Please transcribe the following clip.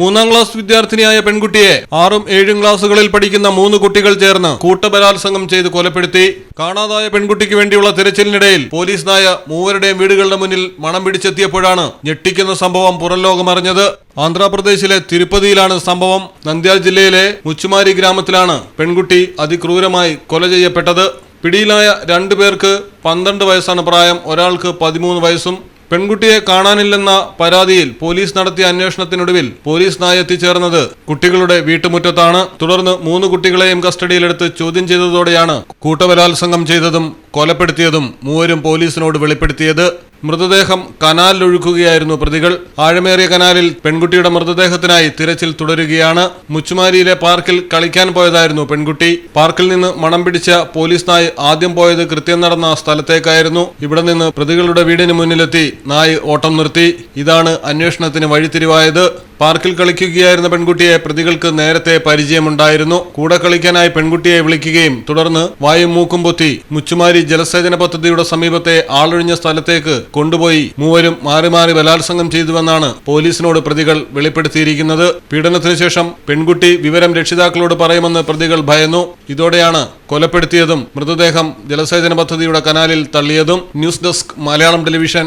മൂന്നാം ക്ലാസ് വിദ്യാർത്ഥിനിയായ പെൺകുട്ടിയെ ആറും ഏഴും ക്ലാസുകളിൽ പഠിക്കുന്ന മൂന്ന് കുട്ടികൾ ചേർന്ന് കൂട്ടബലാത്സംഗം ചെയ്ത് കൊലപ്പെടുത്തി. കാണാതായ പെൺകുട്ടിക്ക് വേണ്ടിയുള്ള തിരച്ചിലിനിടയിൽ പോലീസ് നായ മൂവരുടെയും വീടുകളുടെ മുന്നിൽ മണം പിടിച്ചെത്തിയപ്പോഴാണ് ഞെട്ടിക്കുന്ന സംഭവം പുറംലോകമറിഞ്ഞത്. ആന്ധ്രാപ്രദേശിലെ തിരുപ്പതിയിലാണ് സംഭവം. നന്ദ്യാൽ ജില്ലയിലെ മുച്ചുമാരി ഗ്രാമത്തിലാണ് പെൺകുട്ടി അതിക്രൂരമായി കൊല ചെയ്യപ്പെട്ടത്. പിടിയിലായ രണ്ടു പേർക്ക് പന്ത്രണ്ട് വയസ്സാണ് പ്രായം. ഒരാൾക്ക് പതിമൂന്ന് വയസ്സും പെൺകുട്ടിയെ കാണാനില്ലെന്ന പരാതിയിൽ പോലീസ് നടത്തിയ അന്വേഷണത്തിനൊടുവിൽ പോലീസ് നായ എത്തിച്ചേർന്നത് കുട്ടികളുടെ വീട്ടുമുറ്റത്താണ്. തുടർന്ന് മൂന്ന് കുട്ടികളെയും കസ്റ്റഡിയിലെടുത്ത് ചോദ്യം ചെയ്തതോടെയാണ് കൂട്ടബലാത്സംഗം ചെയ്തതും കൊലപ്പെടുത്തിയതും മൂവരും പോലീസിനോട് വെളിപ്പെടുത്തിയത്. മൃതദേഹം കനാലിലൊഴുക്കുകയായിരുന്നു പ്രതികൾ. ആഴമേറിയ കനാലിൽ പെൺകുട്ടിയുടെ മൃതദേഹത്തിനായി തിരച്ചിൽ തുടരുകയാണ്. മുച്ചുമാരിയിലെ പാർക്കിൽ കളിക്കാൻ പോയതായിരുന്നു പെൺകുട്ടി. പാർക്കിൽ നിന്ന് മണം പിടിച്ച പോലീസ് നായ് ആദ്യം പോയത് കൃത്യം നടന്ന സ്ഥലത്തേക്കായിരുന്നു. ഇവിടെ നിന്ന് പ്രതികളുടെ വീടിന് മുന്നിലെത്തി നായ് ഓട്ടം നിർത്തി. ഇതാണ് അന്വേഷണത്തിന് വഴിത്തിരിവായത്. പാർക്കിൽ കളിക്കുകയായിരുന്ന പെൺകുട്ടിയെ പ്രതികൾക്ക് നേരത്തെ പരിചയമുണ്ടായിരുന്നു. കൂടെ കളിക്കാനായി പെൺകുട്ടിയെ വിളിക്കുകയും തുടർന്ന് വായും മൂക്കും പൊത്തി മുച്ചുമാരി ജലസേചന പദ്ധതിയുടെ സമീപത്തെ ആളൊഴിഞ്ഞ സ്ഥലത്തേക്ക് കൊണ്ടുപോയി മൂവരും മാറി മാറി ബലാത്സംഗം ചെയ്തുവെന്നാണ് പോലീസിനോട് പ്രതികൾ വെളിപ്പെടുത്തിയിരിക്കുന്നത്. പീഡനത്തിനു ശേഷം പെൺകുട്ടി വിവരം രക്ഷിതാക്കളോട് പറയുമെന്ന് പ്രതികൾ ഭയന്നു. ഇതോടെയാണ് കൊലപ്പെടുത്തിയതും മൃതദേഹം ജലസേചന പദ്ധതിയുടെ കനാലിൽ തള്ളിയതും. News desk Malayalam television